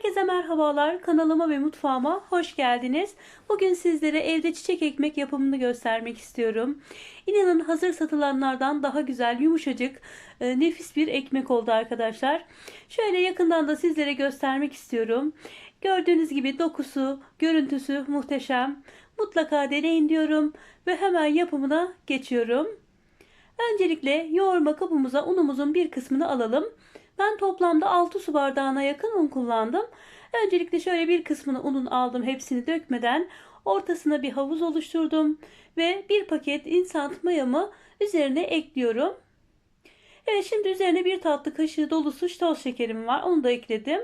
Herkese merhabalar. Kanalıma ve mutfağıma hoş geldiniz. Bugün sizlere evde çiçek ekmek yapımını göstermek istiyorum. İnanın hazır satılanlardan daha güzel, yumuşacık, e, nefis bir ekmek oldu arkadaşlar. Şöyle yakından da sizlere göstermek istiyorum. Gördüğünüz gibi dokusu, görüntüsü muhteşem. Mutlaka deneyin diyorum ve hemen yapımına geçiyorum. Öncelikle yoğurma kabımıza unumuzun bir kısmını alalım. Ben toplamda 6 su bardağına yakın un kullandım. Öncelikle şöyle bir kısmını unun aldım hepsini dökmeden. Ortasına bir havuz oluşturdum. Ve bir paket instant mayamı üzerine ekliyorum. Evet şimdi üzerine bir tatlı kaşığı dolusu toz şekerim var. Onu da ekledim.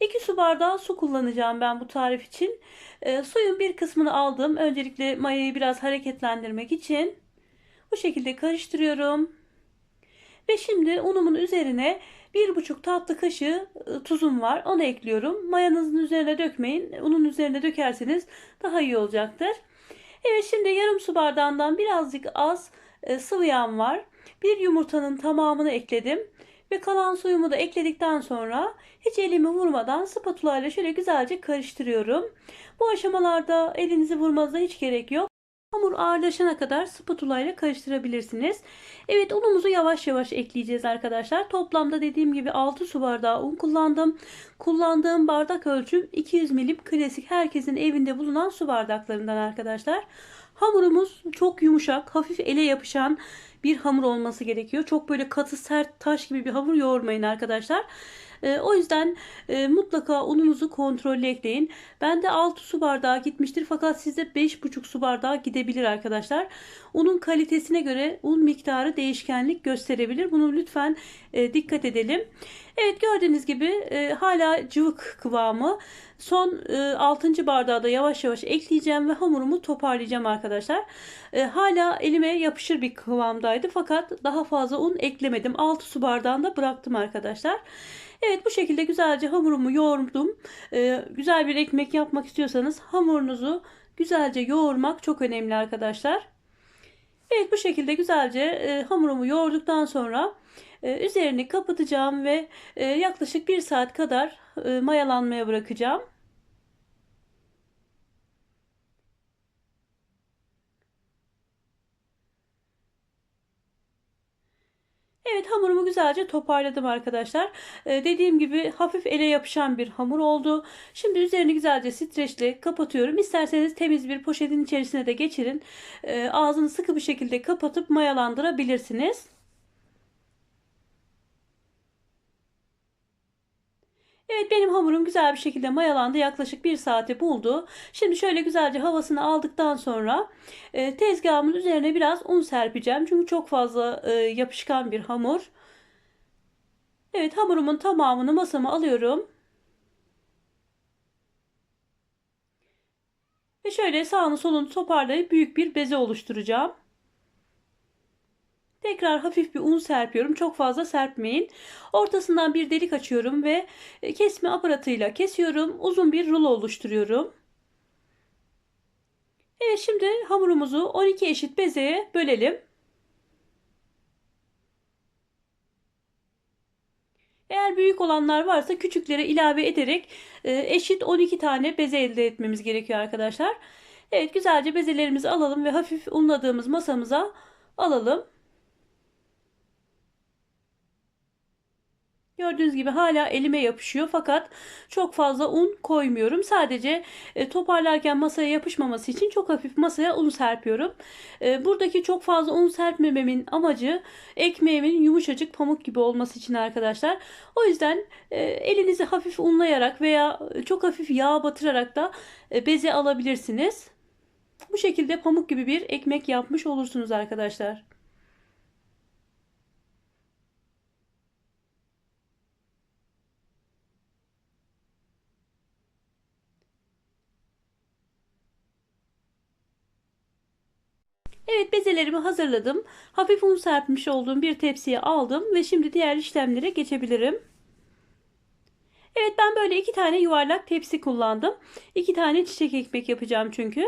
2 su bardağı su kullanacağım ben bu tarif için. E, suyun bir kısmını aldım. Öncelikle mayayı biraz hareketlendirmek için. Bu şekilde karıştırıyorum. Ve şimdi unumun üzerine bir buçuk tatlı kaşığı ıı, tuzum var. Onu ekliyorum. Mayanızın üzerine dökmeyin. Unun üzerine dökerseniz daha iyi olacaktır. Evet şimdi yarım su bardağından birazcık az ıı, sıvı yağım var. Bir yumurtanın tamamını ekledim. Ve kalan suyumu da ekledikten sonra hiç elimi vurmadan spatula ile şöyle güzelce karıştırıyorum. Bu aşamalarda elinizi vurmanıza hiç gerek yok. Hamur ağırlaşana kadar spatula ile karıştırabilirsiniz. Evet unumuzu yavaş yavaş ekleyeceğiz arkadaşlar. Toplamda dediğim gibi 6 su bardağı un kullandım. Kullandığım bardak ölçüm 200 milim klasik herkesin evinde bulunan su bardaklarından arkadaşlar. Hamurumuz çok yumuşak, hafif ele yapışan bir hamur olması gerekiyor. Çok böyle katı sert taş gibi bir hamur yoğurmayın arkadaşlar. E, o yüzden e, mutlaka ununuzu kontrollü ekleyin. Bende 6 su bardağı gitmiştir fakat sizde 5,5 su bardağı gidebilir arkadaşlar. Unun kalitesine göre un miktarı değişkenlik gösterebilir. Bunu lütfen e, dikkat edelim. Evet gördüğünüz gibi e, hala cıvık kıvamı. Son e, 6. bardağı da yavaş yavaş ekleyeceğim ve hamurumu toparlayacağım arkadaşlar. E, hala elime yapışır bir kıvamdaydı fakat daha fazla un eklemedim. 6 su bardağında bıraktım arkadaşlar. Evet bu şekilde güzelce hamurumu yoğurdum. Ee, güzel bir ekmek yapmak istiyorsanız hamurunuzu güzelce yoğurmak çok önemli arkadaşlar. Evet bu şekilde güzelce e, hamurumu yoğurduktan sonra e, üzerini kapatacağım ve e, yaklaşık bir saat kadar e, mayalanmaya bırakacağım. Evet hamurumu güzelce toparladım arkadaşlar. Ee, dediğim gibi hafif ele yapışan bir hamur oldu. Şimdi üzerini güzelce streçle kapatıyorum. İsterseniz temiz bir poşetin içerisine de geçirin. Ee, ağzını sıkı bir şekilde kapatıp mayalandırabilirsiniz. Evet benim hamurum güzel bir şekilde mayalandı. Yaklaşık bir saati buldu. Şimdi şöyle güzelce havasını aldıktan sonra e, tezgahımın üzerine biraz un serpeceğim. Çünkü çok fazla e, yapışkan bir hamur. Evet hamurumun tamamını masama alıyorum. Ve şöyle sağını solunu toparlayıp büyük bir beze oluşturacağım. Tekrar hafif bir un serpiyorum. Çok fazla serpmeyin. Ortasından bir delik açıyorum ve e, kesme aparatıyla kesiyorum. Uzun bir rulo oluşturuyorum. Evet şimdi hamurumuzu 12 eşit bezeye bölelim. Eğer büyük olanlar varsa küçüklere ilave ederek e, eşit 12 tane beze elde etmemiz gerekiyor arkadaşlar. Evet güzelce bezelerimizi alalım ve hafif unladığımız masamıza alalım. Gördüğünüz gibi hala elime yapışıyor fakat çok fazla un koymuyorum. Sadece e, toparlarken masaya yapışmaması için çok hafif masaya un serpiyorum. E, buradaki çok fazla un serpmememin amacı ekmeğimin yumuşacık pamuk gibi olması için arkadaşlar. O yüzden e, elinizi hafif unlayarak veya çok hafif yağ batırarak da beze alabilirsiniz. Bu şekilde pamuk gibi bir ekmek yapmış olursunuz arkadaşlar. Evet bezelerimi hazırladım. Hafif un serpmiş olduğum bir tepsiye aldım ve şimdi diğer işlemlere geçebilirim. Evet ben böyle iki tane yuvarlak tepsi kullandım. İki tane çiçek ekmek yapacağım çünkü.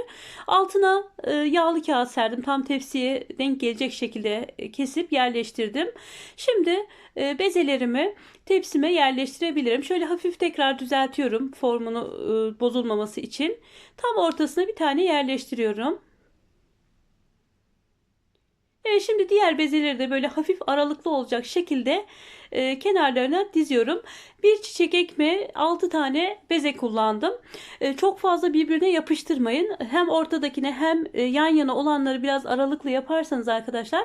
Altına e, yağlı kağıt serdim. Tam tepsiye denk gelecek şekilde e, kesip yerleştirdim. Şimdi e, bezelerimi tepsime yerleştirebilirim. Şöyle hafif tekrar düzeltiyorum formunu bozulmaması için. Tam ortasına bir tane yerleştiriyorum. Evet şimdi diğer bezeleri de böyle hafif aralıklı olacak şekilde e, kenarlarına diziyorum. Bir çiçek ekmeğe 6 tane beze kullandım. E, çok fazla birbirine yapıştırmayın. Hem ortadakine hem e, yan yana olanları biraz aralıklı yaparsanız arkadaşlar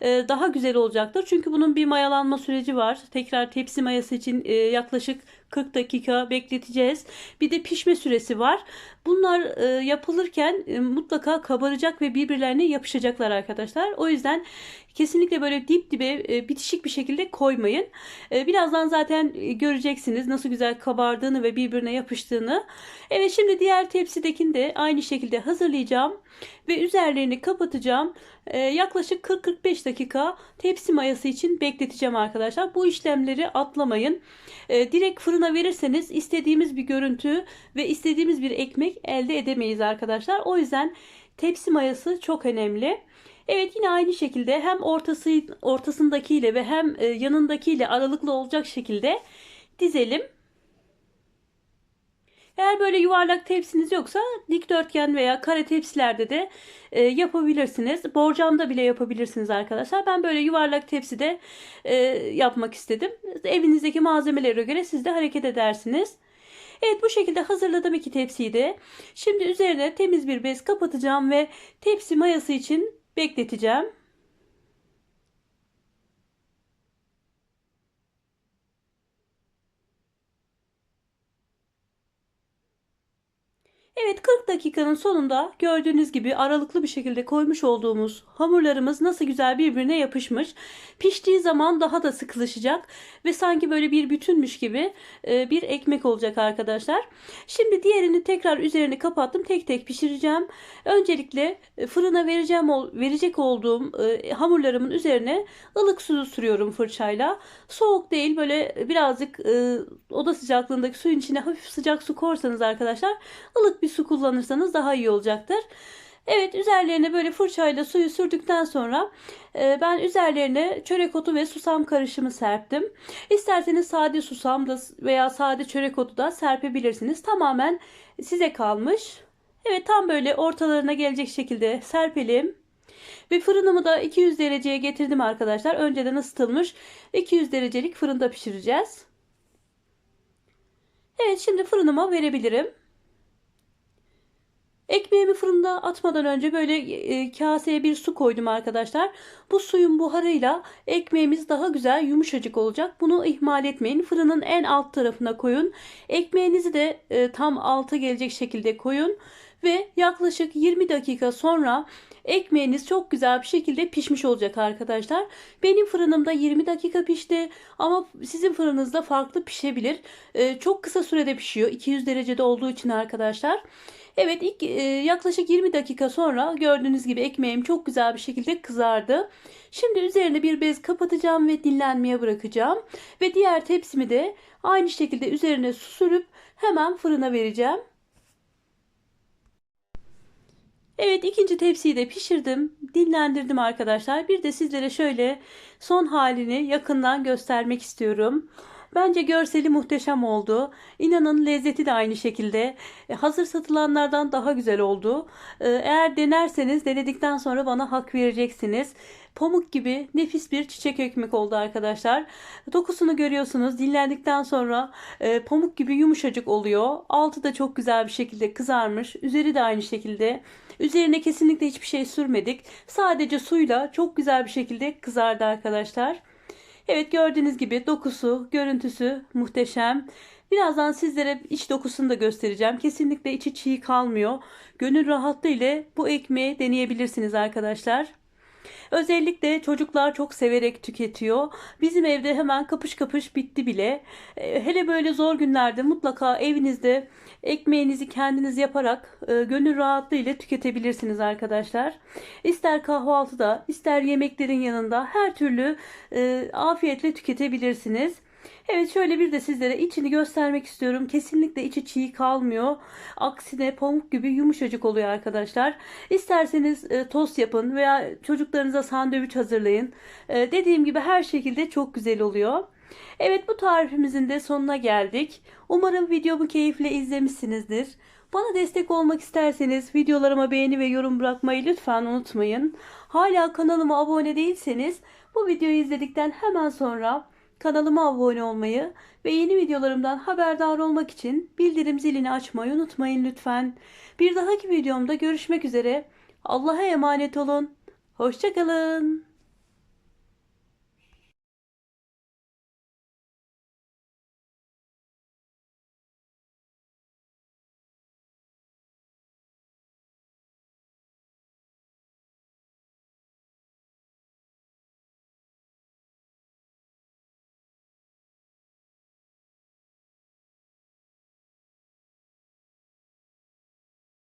e, daha güzel olacaktır. Çünkü bunun bir mayalanma süreci var. Tekrar tepsi mayası için e, yaklaşık 40 dakika bekleteceğiz. Bir de pişme süresi var. Bunlar e, yapılırken e, mutlaka kabaracak ve birbirlerine yapışacaklar arkadaşlar. O yüzden kesinlikle böyle dip dibe e, bitişik bir şekilde koymayın. E, birazdan zaten e, göreceksiniz nasıl güzel kabardığını ve birbirine yapıştığını. Evet şimdi diğer tepsidekini de aynı şekilde hazırlayacağım ve üzerlerini kapatacağım. E, yaklaşık 40-45 dakika tepsi mayası için bekleteceğim arkadaşlar. Bu işlemleri atlamayın. E, direkt fırına verirseniz istediğimiz bir görüntü ve istediğimiz bir ekmek elde edemeyiz arkadaşlar. O yüzden tepsi mayası çok önemli. Evet yine aynı şekilde hem ortası ortasındakiyle ve hem e, yanındakiyle aralıklı olacak şekilde dizelim. Eğer böyle yuvarlak tepsiniz yoksa dikdörtgen veya kare tepsilerde de e, yapabilirsiniz. Borcamda bile yapabilirsiniz arkadaşlar. Ben böyle yuvarlak tepside e, yapmak istedim. Evinizdeki malzemelere göre siz de hareket edersiniz. Evet bu şekilde hazırladım iki tepsiyi de. Şimdi üzerine temiz bir bez kapatacağım ve tepsi mayası için bekleteceğim. Evet 40 dakikanın sonunda gördüğünüz gibi aralıklı bir şekilde koymuş olduğumuz hamurlarımız nasıl güzel birbirine yapışmış. Piştiği zaman daha da sıkılaşacak ve sanki böyle bir bütünmüş gibi e, bir ekmek olacak arkadaşlar. Şimdi diğerini tekrar üzerini kapattım. Tek tek pişireceğim. Öncelikle e, fırına vereceğim verecek olduğum e, hamurlarımın üzerine ılık su sürüyorum fırçayla. Soğuk değil böyle birazcık oda sıcaklığındaki suyun içine hafif sıcak su korsanız arkadaşlar ılık bir su kullanırsanız daha iyi olacaktır. Evet üzerlerine böyle fırçayla suyu sürdükten sonra e, ben üzerlerine çörek otu ve susam karışımı serptim. İsterseniz sade susam da veya sade çörek otu da serpebilirsiniz. Tamamen size kalmış. Evet tam böyle ortalarına gelecek şekilde serpelim. Ve fırınımı da 200 dereceye getirdim arkadaşlar. Önceden ısıtılmış 200 derecelik fırında pişireceğiz. Evet şimdi fırınıma verebilirim. Ekmeğimi fırında atmadan önce böyle e, kaseye bir su koydum arkadaşlar. Bu suyun buharıyla ekmeğimiz daha güzel yumuşacık olacak. Bunu ihmal etmeyin. Fırının en alt tarafına koyun. Ekmeğinizi de e, tam alta gelecek şekilde koyun. Ve yaklaşık 20 dakika sonra ekmeğiniz çok güzel bir şekilde pişmiş olacak arkadaşlar. Benim fırınımda 20 dakika pişti ama sizin fırınınızda farklı pişebilir. E, çok kısa sürede pişiyor. 200 derecede olduğu için arkadaşlar. Evet ilk e, yaklaşık 20 dakika sonra gördüğünüz gibi ekmeğim çok güzel bir şekilde kızardı. Şimdi üzerine bir bez kapatacağım ve dinlenmeye bırakacağım. Ve diğer tepsimi de aynı şekilde üzerine su sürüp hemen fırına vereceğim. Evet ikinci tepsiyi de pişirdim. Dinlendirdim arkadaşlar. Bir de sizlere şöyle son halini yakından göstermek istiyorum. Bence görseli muhteşem oldu. İnanın lezzeti de aynı şekilde. E, hazır satılanlardan daha güzel oldu. E, eğer denerseniz denedikten sonra bana hak vereceksiniz. Pamuk gibi nefis bir çiçek ekmek oldu arkadaşlar. Dokusunu görüyorsunuz. Dinlendikten sonra e, pamuk gibi yumuşacık oluyor. Altı da çok güzel bir şekilde kızarmış. Üzeri de aynı şekilde. Üzerine kesinlikle hiçbir şey sürmedik. Sadece suyla çok güzel bir şekilde kızardı arkadaşlar. Evet gördüğünüz gibi dokusu, görüntüsü muhteşem. Birazdan sizlere iç dokusunu da göstereceğim. Kesinlikle içi çiğ kalmıyor. Gönül rahatlığı ile bu ekmeği deneyebilirsiniz arkadaşlar. Özellikle çocuklar çok severek tüketiyor. Bizim evde hemen kapış kapış bitti bile. E, hele böyle zor günlerde mutlaka evinizde ekmeğinizi kendiniz yaparak e, gönül rahatlığı ile tüketebilirsiniz arkadaşlar. İster kahvaltıda, ister yemeklerin yanında her türlü e, afiyetle tüketebilirsiniz. Evet şöyle bir de sizlere içini göstermek istiyorum. Kesinlikle içi çiğ kalmıyor. Aksine pamuk gibi yumuşacık oluyor arkadaşlar. İsterseniz e, tost yapın veya çocuklarınıza sandviç hazırlayın. E, dediğim gibi her şekilde çok güzel oluyor. Evet bu tarifimizin de sonuna geldik. Umarım videomu keyifle izlemişsinizdir. Bana destek olmak isterseniz videolarıma beğeni ve yorum bırakmayı lütfen unutmayın. Hala kanalıma abone değilseniz bu videoyu izledikten hemen sonra kanalıma abone olmayı ve yeni videolarımdan haberdar olmak için bildirim zilini açmayı unutmayın lütfen. Bir dahaki videomda görüşmek üzere. Allah'a emanet olun. Hoşçakalın.